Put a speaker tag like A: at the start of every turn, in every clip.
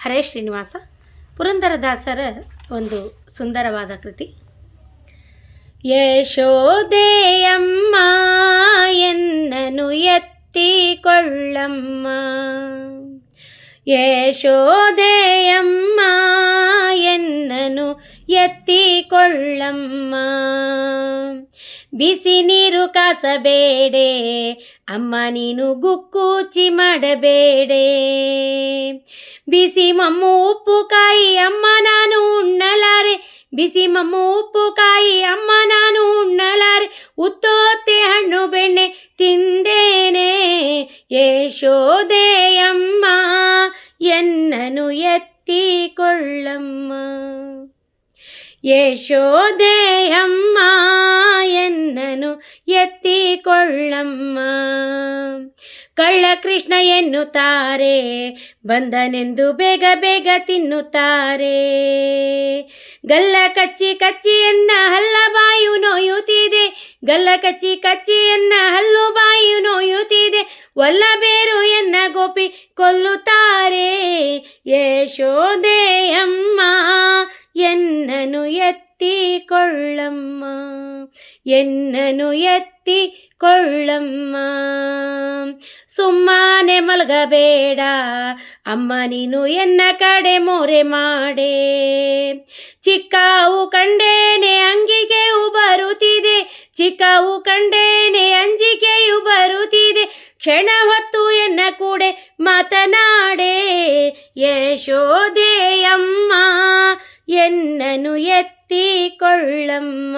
A: ಹರೇ ಶ್ರೀನಿವಾಸ. ಪುರಂದರದಾಸರ ಒಂದು ಸುಂದರವಾದ ಕೃತಿ. ಯಶೋದೆಯಮ್ಮ ಎನ್ನನು ಎತ್ತಿಕೊಳ್ಳಮ್ಮ. ಯಶೋದೆಯಮ್ಮ ಎನ್ನನು ಎತ್ತಿಕೊಳ್ಳಮ್ಮ. ಬಿಸಿ ನೀರು ಕಾಸಬೇಡೆ ಅಮ್ಮ ನೀನು ಗುಕ್ಕೂಚಿ ಮಾಡಬೇಡೆ ಬಿಸಿ ಮಮ್ಮು ಉಪ್ಪು ಕಾಯಿ ಅಮ್ಮ ನಾನು ಉಣ್ಣಲಾರೆ ಬಿಸಿ ಮಮ್ಮು ಉಪ್ಪು ಕಾಯಿ ಅಮ್ಮ ನಾನು ಉಣ್ಣಲಾರೆ ಉತ್ತೋತ್ತೆ ಹಣ್ಣು ಬೆಣ್ಣೆ ತಿಂದೇನೆ ಯಶೋದೆಯಮ್ಮ ಎನ್ನನು ಎತ್ತಿಕೊಳ್ಳಮ್ಮ ಯಶೋದೆಯಮ್ಮ ಕಳ್ಳ ಕೃಷ್ಣ ಎನ್ನುತ್ತಾರೆ ಬಂದನೆಂದು ಬೇಗ ಬೇಗ ತಿನ್ನುತ್ತಾರೆ. ಗಲ್ಲ ಕಚ್ಚಿ ಕಚ್ಚಿಯನ್ನ ಹಲ್ಲ ಬಾಯು ನೋಯುತ್ತಿದೆ. ಗಲ್ಲ ಕಚ್ಚಿ ಕಚ್ಚಿಯನ್ನ ಹಲ್ಲು ಬಾಯು ನೋಯುತ್ತಿದೆ. ಒಲ್ಲ ಬೇರು ಎನ್ನ ಗೋಪಿ ಕೊಲ್ಲುತ್ತಾರೆ. ಯಶೋದೆಯಮ್ಮ ಎನ್ನನು ಎತ್ತಿಕೊಳ್ಳಮ್ಮ, ಎನ್ನನು ಎತ್ತಿಕೊಳ್ಳಮ್ಮ. ಸುಮ್ಮನೆ ಮಲಗಬೇಡ, ಅಮ್ಮ ನೀನು ಎನ್ನ ಕಡೆ ಮೋರೆ ಮಾಡೆ. ಚಿಕ್ಕವು ಕಂಡೇನೆ ಅಂಗಿಗೆಯು ಬರುತ್ತಿದೆ, ಚಿಕ್ಕವು ಕಂಡೇನೆ ಅಂಜಿಕೆಯು ಬರುತ್ತಿದೆ, ಕ್ಷಣ ಎನ್ನನು ಎತ್ತಿಕೊಳ್ಳಮ್ಮ.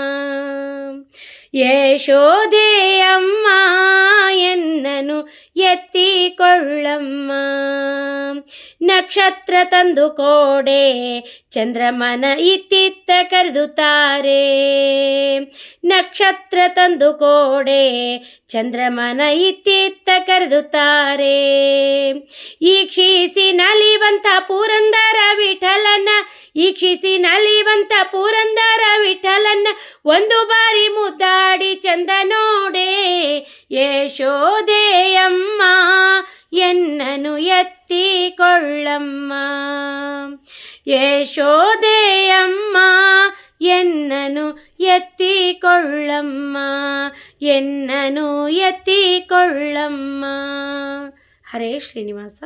A: ಯಶೋದೆಯಮ್ಮ ಎನ್ನನು ಎತ್ತಿಕೊಳ್ಳಮ್ಮ. ನಕ್ಷತ್ರ ತಂದು ಕೋಡೆ, ಚಂದ್ರಮನ ಇತ್ತಿತ್ತ ಕರೆದುತ್ತಾರೆ. ನಕ್ಷತ್ರ ತಂದು ಕೋಡೆ, ಚಂದ್ರಮನ ಇತ್ತಿತ್ತ ಕರೆದುತ್ತಾರೆ. ಈಕ್ಷಿಸಿ ನಲಿವಂತ ಪುರಂದರ ವಿಠಲನ ಈಕ್ಷಿಸಿ ನಲಿವಂತ ಪುರಂದರ ವಿಠಲನ್ನ ಒಂದು ಬಾರಿ ಮುದ್ದಾಡಿ ಚಂದ ನೋಡೆ. ಯಶೋದೆಯಮ್ಮ ಎನ್ನನು ಎತ್ತಿಕೊಳ್ಳಮ್ಮ. ಯಶೋದೆಯಮ್ಮ ಎನ್ನನು ಎತ್ತಿಕೊಳ್ಳಮ್ಮ. ಎನ್ನನು ಎತ್ತಿಕೊಳ್ಳಮ್ಮ. ಹರೇ ಶ್ರೀನಿವಾಸ.